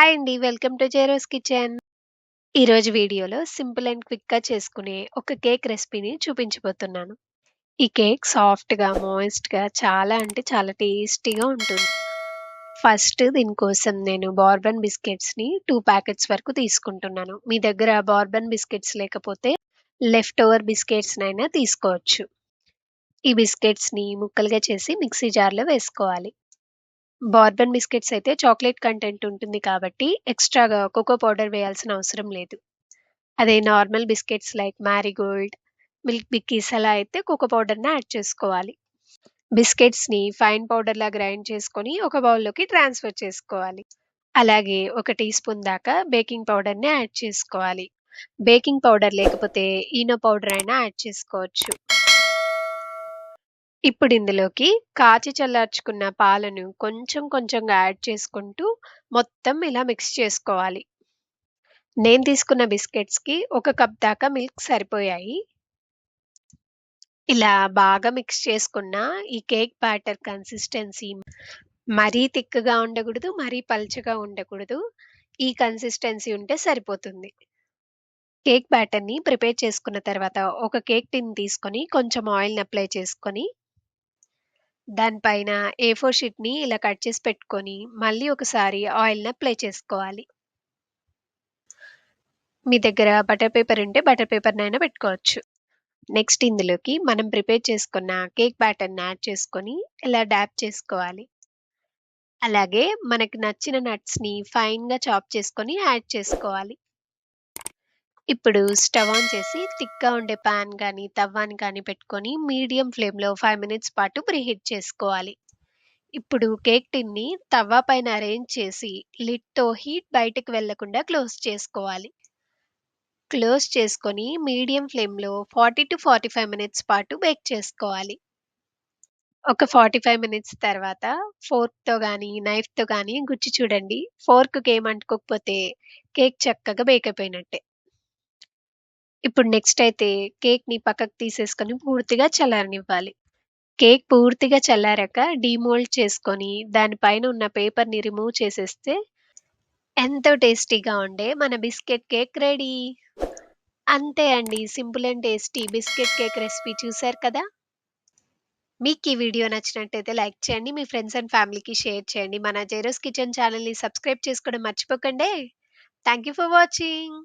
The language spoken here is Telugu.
హాయ్ అండి. వెల్కమ్ టు జేరోస్ కిచెన్. ఈరోజు వీడియోలో సింపుల్ అండ్ క్విక్‌గా చేసుకునే ఒక కేక్ రెసిపీని చూపించబోతున్నాను. ఈ కేక్ సాఫ్ట్‌గా, మాయిస్ట్‌గా చాలా అంటే చాలా టేస్టీగా ఉంటుంది. ఫస్ట్ దీనికోసం నేను బార్బన్ బిస్కెట్స్‌ని టూ ప్యాకెట్స్ వరకు తీసుకుంటున్నాను. మీ దగ్గర బార్బన్ బిస్కెట్స్ లేకపోతే లెఫ్ట్ ఓవర్ బిస్కెట్స్‌నైనా తీసుకోవచ్చు. ఈ బిస్కెట్స్‌ని ముక్కలుగా చేసి మిక్సీ జార్‌లో వేసుకోవాలి. బోర్బన్ బిస్కెట్స్ అయితే చాక్లెట్ కంటెంట్ ఉంటుంది కాబట్టి ఎక్స్‌ట్రాగా కోకో పౌడర్ వేయాల్సిన అవసరం లేదు. అదే normal biscuits like Marigold, Milk Bikis అలా అయితే కోకో పౌడర్‌ని యాడ్ చేసుకోవాలి. బిస్కెట్స్‌ని ఫైన్ పౌడర్‌లా గ్రైండ్ చేసుకొని ఒక బౌల్‌లోకి ట్రాన్స్‌ఫర్ చేసుకోవాలి. అలాగే ఒక టీ స్పూన్ దాకా బేకింగ్ పౌడర్‌ని యాడ్ చేసుకోవాలి. బేకింగ్ పౌడర్ లేకపోతే ఈనో పౌడర్ అయినా యాడ్ చేసుకోవచ్చు. ఇప్పుడు ఇందులోకి కాచి చల్లార్చుకున్న పాలను కొంచెం కొంచెంగా యాడ్ చేసుకుంటూ మొత్తం ఇలా మిక్స్ చేసుకోవాలి. నేను తీసుకున్న బిస్కెట్స్‌కి ఒక కప్ దాకా మిల్క్ సరిపోయాయి. ఇలా బాగా మిక్స్ చేసుకున్న ఈ కేక్ బ్యాటర్ కన్సిస్టెన్సీ మరీ థిక్‌గా ఉండకూడదు, మరీ పల్చగా ఉండకూడదు. ఈ కన్సిస్టెన్సీ ఉంటే సరిపోతుంది. కేక్ బ్యాటర్‌ని ప్రిపేర్ చేసుకున్న తర్వాత ఒక కేక్ టిన్ తీసుకొని కొంచెం ఆయిల్‌ని అప్లై చేసుకొని దానిపైన ఏ ఫోర్ షీట్‌ని ఇలా కట్ చేసి పెట్టుకొని మళ్ళీ ఒకసారి ఆయిల్‌ని అప్లై చేసుకోవాలి. మీ దగ్గర బటర్ పేపర్ ఉంటే బటర్ పేపర్‌నైనా పెట్టుకోవచ్చు. నెక్స్ట్ ఇందులోకి మనం ప్రిపేర్ చేసుకున్న కేక్ బ్యాటర్‌ని యాడ్ చేసుకొని ఇలా డ్యాప్ చేసుకోవాలి. అలాగే మనకు నచ్చిన నట్స్‌ని ఫైన్‌గా చాప్ చేసుకొని యాడ్ చేసుకోవాలి. ఇప్పుడు స్టవ్ ఆన్ చేసి థిక్‌గా ఉండే పాన్ కానీ తవ్వాని కానీ పెట్టుకొని మీడియం ఫ్లేమ్‌లో ఫైవ్ మినిట్స్ పాటు ప్రీహీట్ చేసుకోవాలి. ఇప్పుడు కేక్ టిన్‌ని తవ్వ పైన అరేంజ్ చేసి లిడ్‌తో హీట్ బయటకు వెళ్ళకుండా క్లోజ్ చేసుకోవాలి. క్లోజ్ చేసుకొని మీడియం ఫ్లేమ్‌లో 40-45 మినిట్స్ పాటు బేక్ చేసుకోవాలి. ఒక 45 మినిట్స్ తర్వాత ఫోర్క్‌తో కానీ నైఫ్‌తో కానీ గుచ్చి చూడండి. ఫోర్క్‌కి ఏమంటుకోకపోతే అంటుకోకపోతే కేక్ చక్కగా బేక్ అయిపోయినట్టే. ఇప్పుడు నెక్స్ట్ అయితే కేక్‌ని పక్కకు తీసేసుకొని పూర్తిగా చల్లారనివ్వాలి. కేక్ పూర్తిగా చల్లారాక డీమోల్డ్ చేసుకొని దానిపైన ఉన్న పేపర్‌ని రిమూవ్ చేసేస్తే ఎంతో టేస్టీగా ఉండే మన బిస్కెట్ కేక్ రెడీ. అంతే అండి. Simple and tasty biscuit cake recipe చూసారు కదా! మీకు ఈ వీడియో నచ్చినట్టయితే లైక్ చేయండి. మీ ఫ్రెండ్స్ అండ్ ఫ్యామిలీకి షేర్ చేయండి. మన జేరోస్ కిచెన్ ఛానెల్‌ని సబ్స్క్రైబ్ చేసుకోవడం మర్చిపోకండే. Thank you for watching.